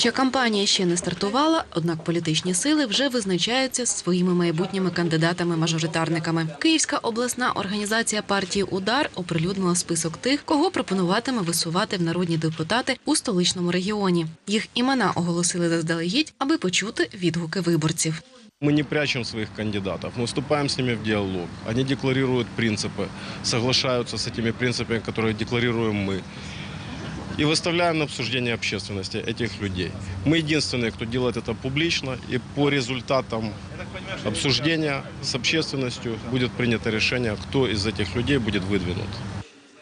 Хоча кампанія ще не стартувала, однак політичні сили вже визначаються з своїми майбутніми кандидатами-мажоритарниками. Київська обласна організація партії Удар оприлюднила список тих, кого пропонуватиме висувати в народні депутати у столичному регіоні. Їх імена оголосили заздалегідь, аби почути відгуки виборців. Мы не прячем своих кандидатов, мы вступаем с ними в диалог. Они декларируют принципы, соглашаются с этими принципами, которые декларируем мы. И выставляем на обсуждение общественности этих людей. Мы единственные, кто делает это публично, и по результатам обсуждения с общественностью будет принято решение, кто из этих людей будет выдвинут.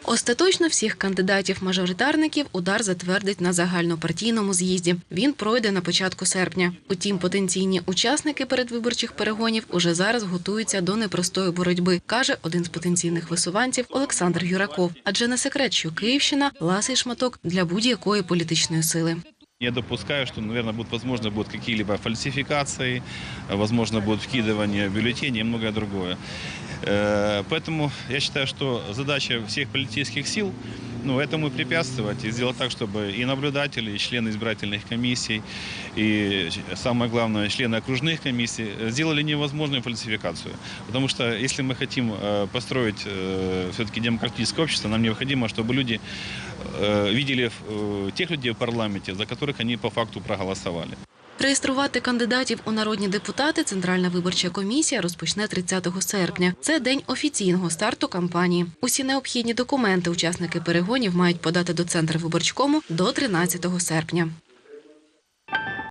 Остаточно всіх кандидатів-мажоритарників удар затвердить на загальнопартійному з'їзді. Він пройде на початку серпня. Утім, потенційні учасники передвиборчих перегонів уже зараз готуються до непростої боротьби, каже один з потенційних висуванців Олександр Юраков. Адже не секрет, що Київщина ласий шматок для будь-якої політичної сили. Я допускаю, что, наверное, будут, возможно, будут какие-либо фальсификации, возможно, будет вкидывание бюллетеней и многое другое. Э, Поэтому я считаю, что задача всех политических сил ну, этому препятствовать и сделать так, чтобы и наблюдатели, и члены избирательных комиссий, и самое главное, члены окружных комиссий э, сделали невозможную фальсификацию. Потому что если мы хотим э, построить все-таки демократическое общество, нам необходимо, чтобы люди э, видели э, тех людей в парламенте, за которых они по факту проголосовали. Реєструвати кандидатів у народні депутати Центральна виборча комісія розпочне 30 серпня. Це день офіційного старту кампанії. Усі необхідні документи учасники перегонів мають подати до центру виборчкому до 13 серпня.